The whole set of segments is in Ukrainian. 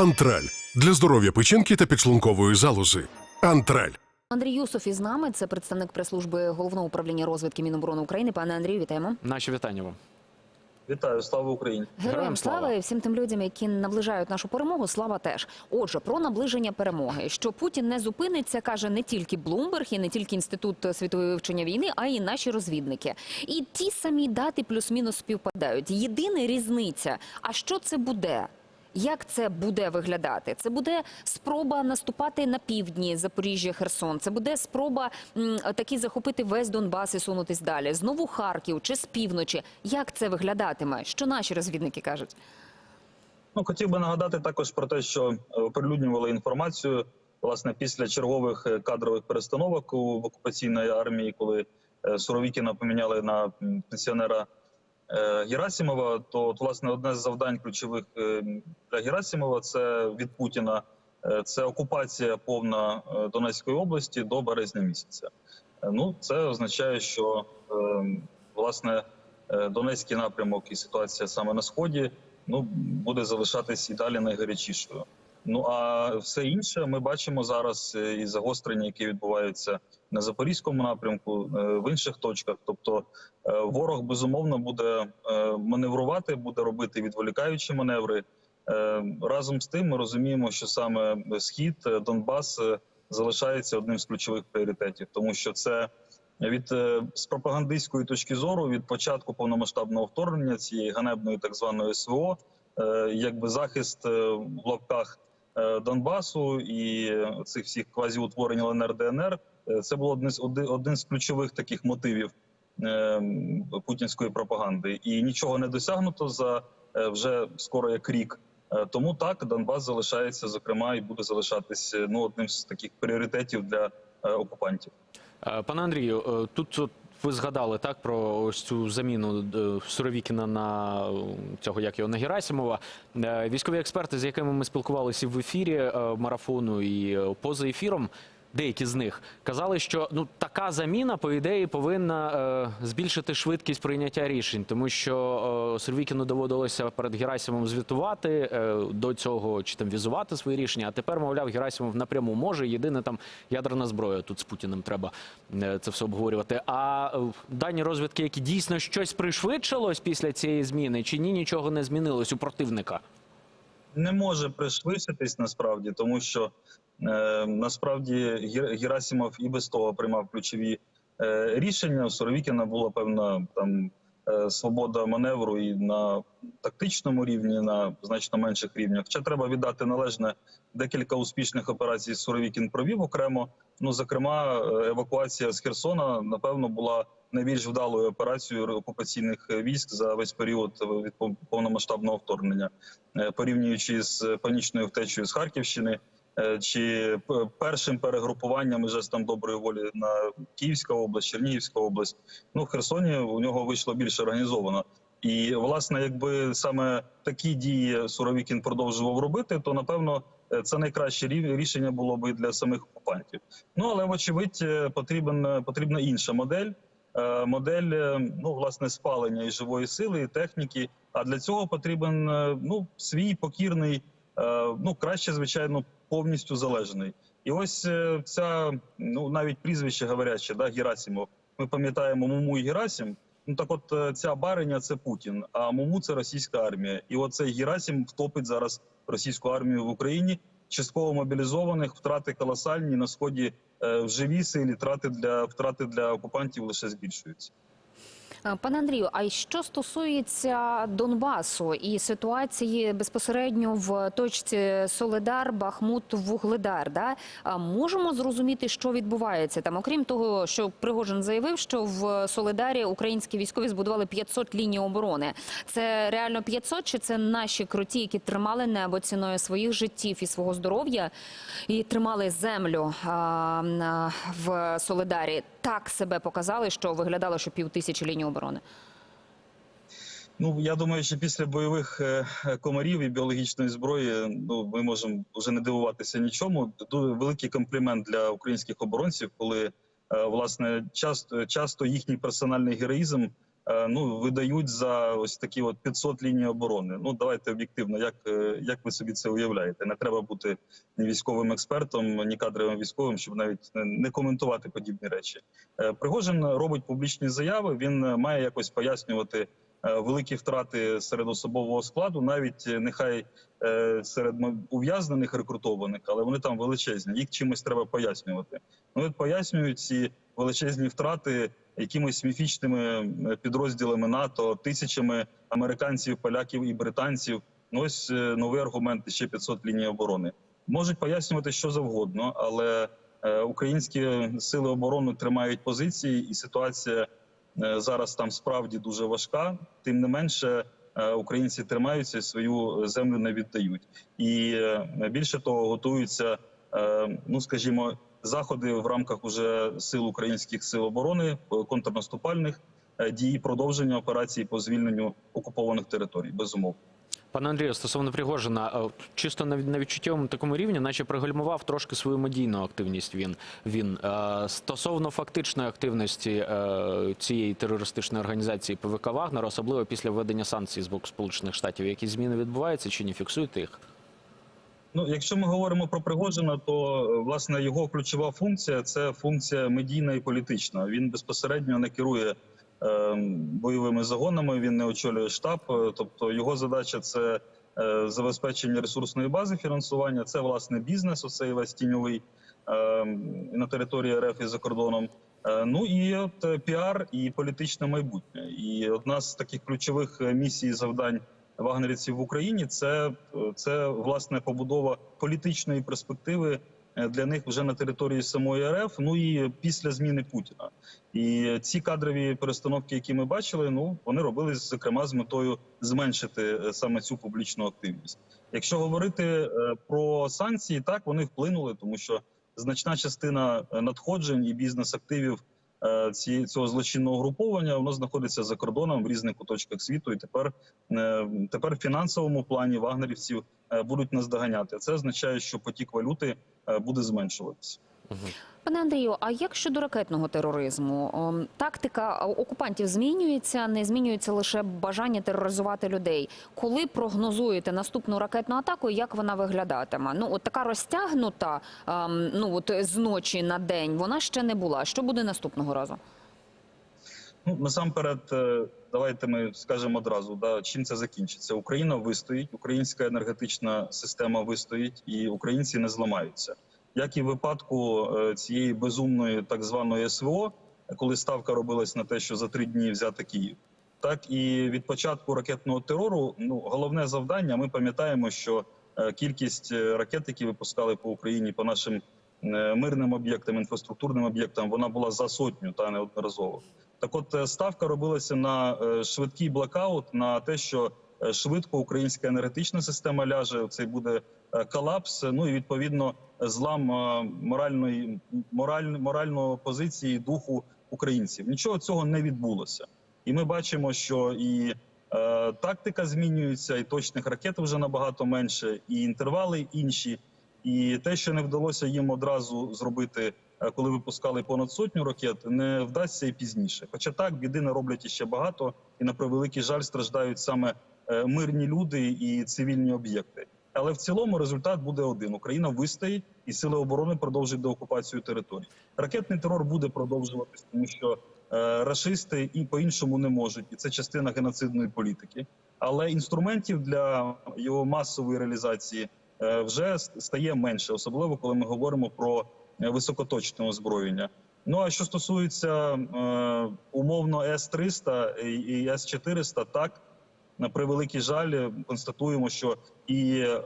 Антраль для здоров'я печінки та підшлункової залози. Антраль. Андрій Юсов із нами. Це представник прес-служби головного управління розвідки Міноборони України. Пане Андрію, вітаємо. Наші вітання вам. Вітаю, слава Україні! Героям Героям слава слава. і всім тим людям, які наближають нашу перемогу. Слава теж. Отже, про наближення перемоги. Що Путін не зупиниться, каже не тільки Блумберг і не тільки інститут світової вивчення війни, а й наші розвідники. І ті самі дати плюс-мінус співпадають. Єдина різниця. А що це буде? Як це буде виглядати? Це буде спроба наступати на півдні Запоріжжя, Херсон. Це буде спроба м, таки захопити весь Донбас і сунутись далі. Знову Харків чи з півночі. Як це виглядатиме? Що наші розвідники кажуть? Ну хотів би нагадати також про те, що е, оприлюднювали інформацію власне після чергових е, кадрових перестановок в окупаційної армії, коли е, Суровікіна поміняли на пенсіонера е, Герасимова. То от, власне одне з завдань ключових е, для Герасимова це від Путіна. е, Це окупація повна Донецької області до березня місяця. Ну це означає, що власне Донецький напрямок і ситуація саме на сході ну буде залишатись і далі найгарячішою. Ну а все інше ми бачимо зараз е, і загострення, які відбуваються на запорізькому напрямку, е, в інших точках. Тобто е, ворог безумовно буде маневрувати, буде робити відволікаючі маневри. Разом з тим, ми розуміємо, що саме схід Донбас залишається одним з ключових пріоритетів, тому що це від з пропагандистської точки зору від початку повномасштабного вторгнення цієї ганебної так званої СВО, якби захист в лапках Донбасу і е, цих всіх квазіутворень ЛНР ДНР. е, Це було один з ключових таких мотивів е, путінської пропаганди, і нічого не досягнуто за е, вже скоро як рік. Е, Тому так Донбас залишається зокрема і буде залишатись е, ну одним з таких пріоритетів для е, окупантів. Е, Пане Андрію, е, тут ви згадали так про ось цю заміну е, Суровікіна на е, цього, як його на Герасимова. Е, Військові експерти, з якими ми спілкувалися в ефірі марафону і поза ефіром. Деякі з них казали, що ну така заміна, по ідеї, повинна е, збільшити швидкість прийняття рішень, тому що е, Суровікіну доводилося перед Герасимом звітувати е, до цього чи там візувати свої рішення. А тепер, мовляв, Герасимов напряму може. Єдине там ядерна зброя. Тут з Путіним треба е, це все обговорювати. А е, дані розвідки, які дійсно щось пришвидшилось після цієї зміни, чи ні, нічого не змінилось у противника. не може пришвидшитись насправді, тому що насправді Гер- Герасимов і без того приймав ключові е, рішення. У Суровікіна була певна там е, свобода маневру і на тактичному рівні, на значно менших рівнях. Хоча треба віддати належне декілька успішних операцій. Суровікін провів окремо. Ну зокрема, е, евакуація з Херсона напевно була найбільш вдалою операцією окупаційних військ за весь період від повномасштабного вторгнення. Е, порівнюючи з панічною втечею з Харківщини е, чи першим перегрупуванням жестом доброї волі на Київська область, Чернігівська область. Ну в Херсоні у нього вийшло більш організовано. І власне, якби саме такі дії Суровікін продовжував робити, то напевно е, це найкраще рішення було би для самих окупантів. Ну але вочевидь е, потрібен потрібна інша модель. Е, Модель е, ну власне спалення і живої сили, і техніки. А для цього потрібен е, ну свій покірний, е, ну краще, звичайно, повністю залежний. І ось е, ця ну навіть прізвище говоряче, да, Герасимов. Ми пам'ятаємо Муму і Герасим. Ну так, от е, ця бариня це Путін, а Муму це російська армія. І оцей Герасим втопить зараз російську армію в Україні. Частково мобілізованих втрати колосальні на сході е, в живій силі. Втрати для втрати для окупантів лише збільшуються. Е, Пане Андрію, а що стосується Донбасу і ситуації безпосередньо в точці Соледар, Бахмут, Вугледар, да? Можемо зрозуміти, що відбувається там, окрім того, що Пригожин заявив, що в Соледарі українські військові збудували 500 ліній оборони. Це реально 500 чи це наші круті, які тримали небо ціною своїх життів і свого здоров'я і тримали землю а, в Соледарі? Так себе показали, що виглядало, що півтисячі ліній оборони. Ну я думаю, що після бойових е, комарів і біологічної зброї ну ми можемо вже не дивуватися нічому. Дуже великий комплімент для українських оборонців, коли е, власне часто часто їхній персональний героїзм ну видають за ось такі от 500 ліній оборони. Ну давайте об'єктивно, як, е, як ви собі це уявляєте? Не треба бути ні військовим експертом, ні кадровим військовим, щоб навіть не- коментувати подібні речі. Е, Пригожин робить публічні заяви. Він е, має якось пояснювати е, великі втрати серед особового складу, навіть е, нехай е, серед ув'язнених рекрутованих, але вони там величезні. Їх чимось треба пояснювати. Ну от пояснюють ці величезні втрати якимись міфічними е, підрозділами НАТО, тисячами американців, поляків і британців. Ну ось е, новий аргумент ще 500 ліній оборони. Можуть пояснювати що завгодно, але е, українські сили оборони тримають позиції, і ситуація е, зараз там справді дуже важка. Тим не менше, е, українці тримаються свою землю не віддають. І е, більше того, готуються, е, ну скажімо, заходи в рамках уже сил українських сил оборони, е, контрнаступальних е, дій, продовження операції по звільненню окупованих територій. Безумовно. Пане Андрію, стосовно Пригожина, е, чисто на, відчуттєвому такому рівні, наче пригальмував трошки свою медійну активність. Він він Е, стосовно фактичної активності е, цієї терористичної організації ПВК Вагнер, особливо після введення санкцій з боку Сполучених Штатів, якісь зміни відбуваються чи не фіксуєте їх? Ну, якщо ми говоримо про Пригожина, то власне його ключова функція це функція медійна і політична. Він безпосередньо не керує бойовими загонами, він не очолює штаб. е, Тобто його задача це е, забезпечення ресурсної бази фінансування. Це власне бізнес, оцей весь тіньовий е, на території РФ і за кордоном. Е, Ну і от піар і політичне майбутнє. І одна з таких ключових місій завдань вагнерівців в Україні це, це власне побудова політичної перспективи для них вже на території самої РФ. Ну і після зміни Путіна. І ці кадрові перестановки, які ми бачили, ну вони робились зокрема з метою зменшити е, саме цю публічну активність. Якщо говорити е, про санкції, так вони вплинули, тому що значна частина е, надходжень і бізнес-активів е, ці, цього злочинного груповання воно знаходиться за кордоном в різних куточках світу, і тепер е, тепер в фінансовому плані вагнерівців е, будуть наздоганяти. Це означає, що потік валюти е, буде зменшуватися. Пане Андрію, а як щодо ракетного тероризму? Тактика окупантів змінюється, не змінюється лише бажання тероризувати людей. Коли прогнозуєте наступну ракетну атаку, як вона виглядатиме? Ну, от така розтягнута, ем, ну от з ночі на день, вона ще не була. Що буде наступного разу? Ну насамперед, е, давайте ми скажемо одразу, да чим це закінчиться. Україна вистоїть, українська енергетична система вистоїть, і українці не зламаються. Як і в випадку е, цієї безумної так званої СВО, коли ставка робилась на те, що за три дні взяти Київ, так і від початку ракетного терору. Ну головне завдання. Ми пам'ятаємо, що е, кількість ракет, які випускали по Україні, по нашим мирним об'єктам, інфраструктурним об'єктам, вона була за сотню та неодноразово. Так, от е, ставка робилася на е, швидкий блокаут, на те, що е, швидко українська енергетична система ляже. Це буде колапс. Ну і відповідно злам моральної мораль, моральної позиції духу українців. Нічого цього не відбулося, і ми бачимо, що і е, тактика змінюється, і точних ракет вже набагато менше, і інтервали інші. І те, що не вдалося їм одразу зробити, коли випускали понад сотню ракет, не вдасться і пізніше. Хоча так біди роблять іще багато, і на превеликий жаль страждають саме е, мирні люди і цивільні об'єкти. Але в цілому результат буде один: Україна вистоїть, і сили оборони продовжать деокупацію територій. Ракетний терор буде продовжуватись, тому що е, рашисти і по-іншому не можуть, і це частина геноцидної політики. Але інструментів для його масової реалізації е, вже стає менше, особливо коли ми говоримо про е, високоточне озброєння. Ну а що стосується е, умовно С-300 і- і С-400, так на превеликий жаль, е, констатуємо, що і е,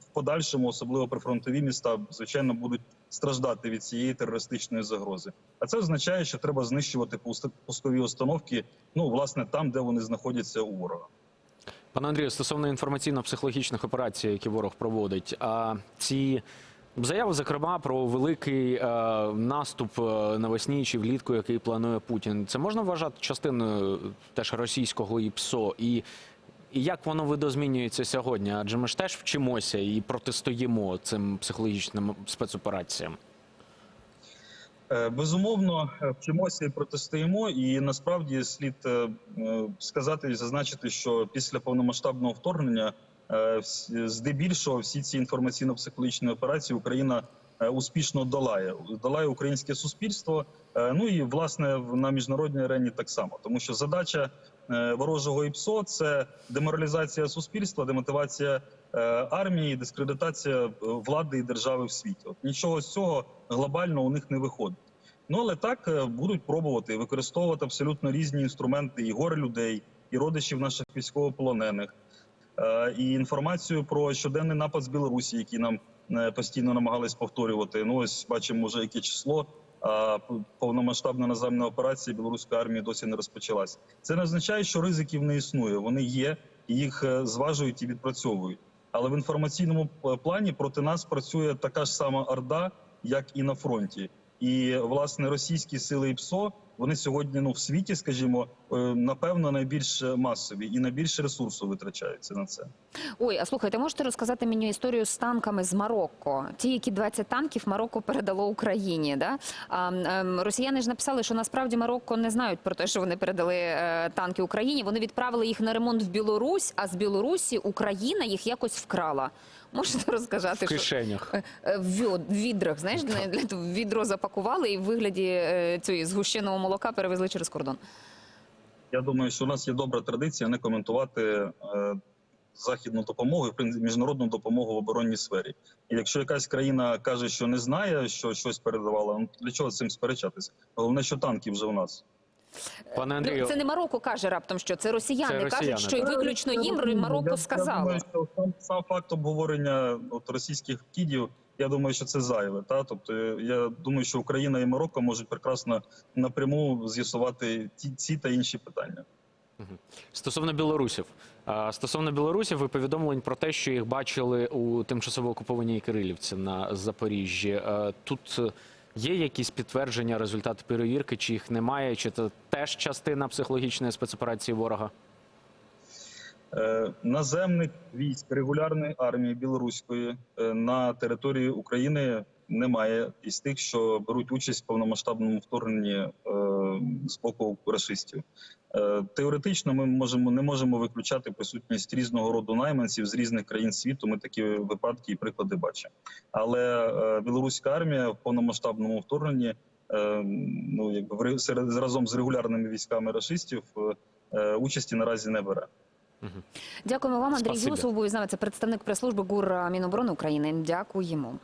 в подальшому, особливо прифронтові міста, звичайно, будуть страждати від цієї терористичної загрози. А це означає, що треба знищувати пускові установки, ну власне там, де вони знаходяться у ворога. Пане Андрію, стосовно інформаційно-психологічних операцій, які ворог проводить, а ці заяви, зокрема, про великий е, наступ е, навесні чи влітку, який планує Путін, це можна вважати частиною теж російського ІПСО і. І як воно видозмінюється сьогодні? Адже ми ж теж вчимося і протистоїмо цим психологічним спецопераціям. Е, Безумовно, е, вчимося і протистоїмо, і насправді слід е, е, сказати і зазначити, що після повномасштабного вторгнення е, здебільшого всі ці інформаційно-психологічні операції Україна е, успішно долає. Долає українське суспільство. е, Ну і власне на міжнародній арені так само, тому що задача е, ворожого ІПСО – це деморалізація суспільства, демотивація е, армії, дискредитація е, влади і держави в світі. От нічого з цього глобально у них не виходить. Ну але так е, будуть пробувати використовувати абсолютно різні інструменти і горе людей, і родичів наших військовополонених, е, і інформацію про щоденний напад з Білорусі, який нам е, постійно намагались повторювати. Ну ось бачимо вже яке число. А повномасштабна наземна операція білоруської армії досі не розпочалась. Це не означає, що ризиків не існує. Вони є, їх е, зважують і відпрацьовують. Але в інформаційному е, плані проти нас працює така ж сама орда, як і на фронті. І власне російські сили ІПСО вони сьогодні ну в світі, скажімо, е, напевно найбільш масові і найбільше ресурсу витрачаються на це. Ой, а слухайте, можете розказати мені історію з танками з Марокко? Ті, які 20 танків Марокко передало Україні. Да? А, ем, росіяни ж написали, що насправді Марокко не знають про те, що вони передали е, танки Україні. Вони відправили їх на ремонт в Білорусь, а з Білорусі Україна їх якось вкрала. Можете розказати, В кишенях. що Е, в відрах, знаєш, для, для відро запакували і в вигляді е, цієї згущеного молока перевезли через кордон. Я думаю, що у нас є добра традиція не коментувати е, західну допомогу, і, міжнародну допомогу в оборонній сфері. І якщо якась країна каже, що не знає, що щось передавала, ну для чого з цим сперечатися? Головне, що танки вже у нас. Пане Андрію, Ну, це не Марокко каже раптом, що це росіяни, Це росіяни, кажуть, що і виключно їм Я- Марокко я сказало. думаю, що сам, сам факт обговорення от, російських кідів, я думаю, що це зайве. Та? Тобто, я думаю, що Україна і Марокко можуть прекрасно напряму з'ясувати ті, ці та інші питання. Стосовно білорусів, стосовно білорусів, ви повідомлень про те, що їх бачили у тимчасово окупованій Кирилівці на Запоріжжі. Тут е, є якісь підтвердження, результати перевірки, чи їх немає, чи це теж частина психологічної спецоперації ворога? Е, наземних військ регулярної армії білоруської е, на території України немає із тих, що беруть участь в повномасштабному вторгненні е, з боку расистів. Теоретично ми можемо не можемо виключати присутність різного роду найманців з різних країн світу. Ми такі випадки і приклади бачимо. Але білоруська армія в повномасштабному вторгненні ну якби разом з регулярними військами расистів участі наразі не бере. Дякуємо вам, Андрій. Юсов. Був із нами. Це представник прес-служби ГУР Міноборони України. Дякуємо.